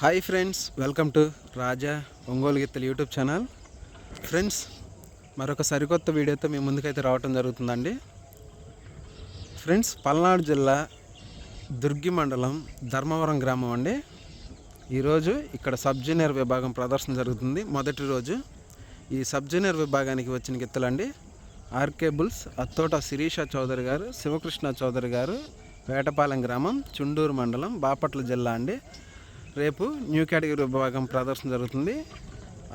Hi friends welcome to Raja Ongole గిత్తలు YouTube channel. Friends మరొక సరికొత్త వీడియోతో మీ ముందుకైతే రావటం జరుగుతుందండి. ఫ్రెండ్స్ పల్నాడు జిల్లా దుర్గి మండలం ధర్మవరం గ్రామం అండి. ఈరోజు ఇక్కడ సబ్ జూనియర్ విభాగం ప్రదర్శన జరుగుతుంది. మొదటి రోజు ఈ సబ్ జూనియర్ విభాగానికి వచ్చిన గిత్తలండి. ఆర్కే బుల్స్ అత్తోట శిరీష చౌదరి గారు శివకృష్ణ చౌదరి గారు వేటపాలెం గ్రామం చుండూరు మండలం బాపట్ల జిల్లా అండి. రేపు న్యూ కేటగిరీ విభాగం ప్రదర్శన జరుగుతుంది.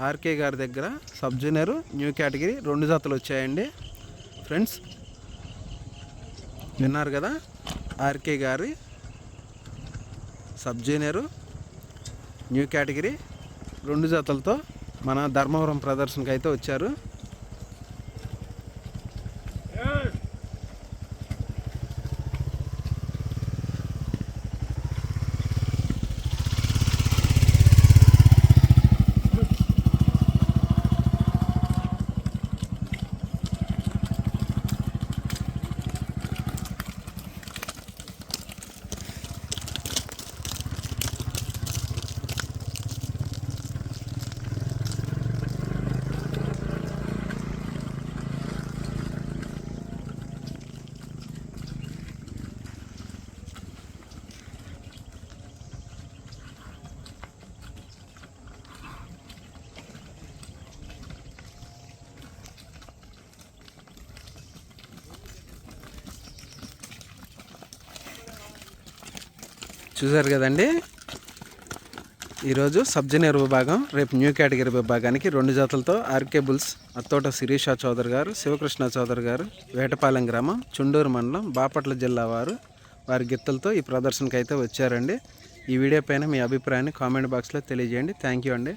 ఆర్కే గారి దగ్గర సబ్ జూనియర్ న్యూ కేటగిరీ రెండు జతలు వచ్చాయండి. ఫ్రెండ్స్ విన్నారు కదా ఆర్కే గారి సబ్ జూనియర్ న్యూ కేటగిరీ రెండు జతలతో మన ధర్మవరం ప్రదర్శనకు అయితే వచ్చారు. చూసారు కదండి? ఈరోజు సబ్ విభాగం రేపు న్యూ కేటగిరీ విభాగానికి రెండు జతలతో ఆర్కే బుల్స్ అత్తోట శిరీష చౌదరి గారు శివకృష్ణ చౌదరి గారు వేటపాలెం గ్రామం చుండూరు మండలం బాపట్ల జిల్లా వారు వారి గిత్తలతో ఈ ప్రదర్శనకైతే అయితే వచ్చారండి. ఈ వీడియో పైన మీ అభిప్రాయాన్ని కామెంట్ బాక్స్లో తెలియజేయండి. థ్యాంక్ యూ అండి.